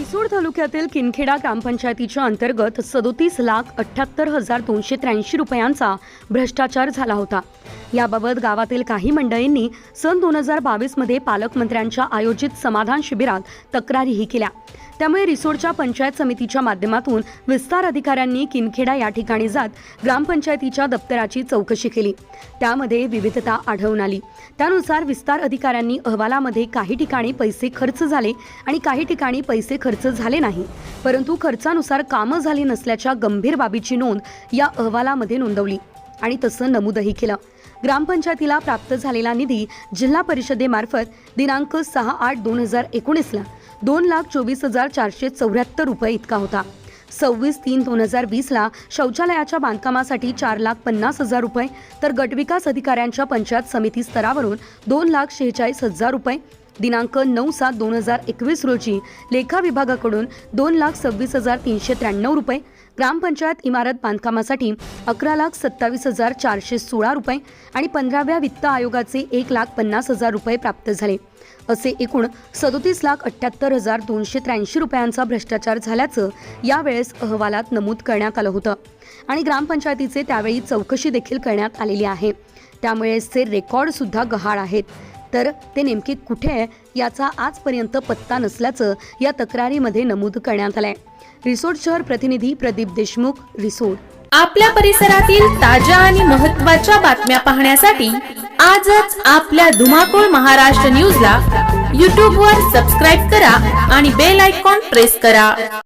रिसोड तालुक्यातील किनखेडा ग्रामपंचायतीच्या अंतर्गत सदोतीस लाख अठ्ठ्याहत्तर हजार दोनशे त्र्याऐंशी रुपयांचा भ्रष्टाचार झाला होता. याबाबत गावातील काही मंडळींनी सन दोन हजार बावीसमध्ये पालकमंत्र्यांच्या आयोजित समाधान शिबिरात तक्रारीही केल्या. त्यामुळे रिसोडच्या पंचायत समितीच्या माध्यमातून विस्तार अधिकाऱ्यांनी किनखेडा या ठिकाणी जात ग्रामपंचायतीच्या दप्तराची चौकशी केली. त्यामध्ये विविधता आढळून आली. त्यानुसार विस्तार अधिकाऱ्यांनी अहवालामध्ये काही ठिकाणी पैसे खर्च झाले आणि काही ठिकाणी पैसे खर्च झाले नाही. परंतु खर्चानुसार कामं झाली नसल्याच्या गंभीर बाबीची नोंद या अहवालामध्ये नोंदवली आणि तसं नमूदही केलं. ग्रामपंचायतीला प्राप्त झालेला निधी जिल्हा परिषदेमार्फत दिनांक सहा आठ दोन हजार एकोणीसला दोन लाख चोवीस हजार चारशे चौऱ्याहत्तर रुपये इतका होता. सव्वीस तीन दोन हजार वीसला शौचालयाच्या बांधकामासाठी चार लाख पन्नास हजार रुपये तर गटविकास अधिकाऱ्यांच्या पंचायत समिती स्तरावरून दोन लाख शेहेचाळीस हजार रुपये. दिनांक नऊ सात दोन हजार एकवीस रोजी लेखा विभागाकडून दोन लाख सव्वीस हजार तीनशे त्र्याण्णव रुपये ग्रामपंचायत इमारत बांधकामासाठी अकरा लाख सत्तावीस हजार चारशे सोळा रुपये आणि पंधराव्या वित्त आयोगाचे एक लाख पन्नास हजार रुपये प्राप्त झाले. असे एकूण सदोतीस लाख अठ्ठ्याहत्तर हजार दोनशे त्र्याऐंशी रुपयांचा भ्रष्टाचार झाल्याचं यावेळेस अहवालात नमूद करण्यात आलं होतं. आणि ग्रामपंचायतीचे त्यावेळी चौकशी देखील करण्यात आलेली आहे. त्यामुळेचे रेकॉर्डसुद्धा गहाळ आहेत. तर ते नेमके कुठे आहे याचा आजपर्यंत पत्ता नसल्याचं या तक्रारीमध्ये नमूद करण्यात आलंय. रिसोड शहर प्रतिनिधी प्रदीप देशमुख रिसोड. आपल्या परिसरातील ताज्या आणि महत्त्वाच्या बातम्या पाहण्यासाठी आजच आपल्या धुमाकूळ महाराष्ट्र न्यूजला यूट्यूबवर सबस्क्राईब करा आणि बेल आयकॉन प्रेस करा.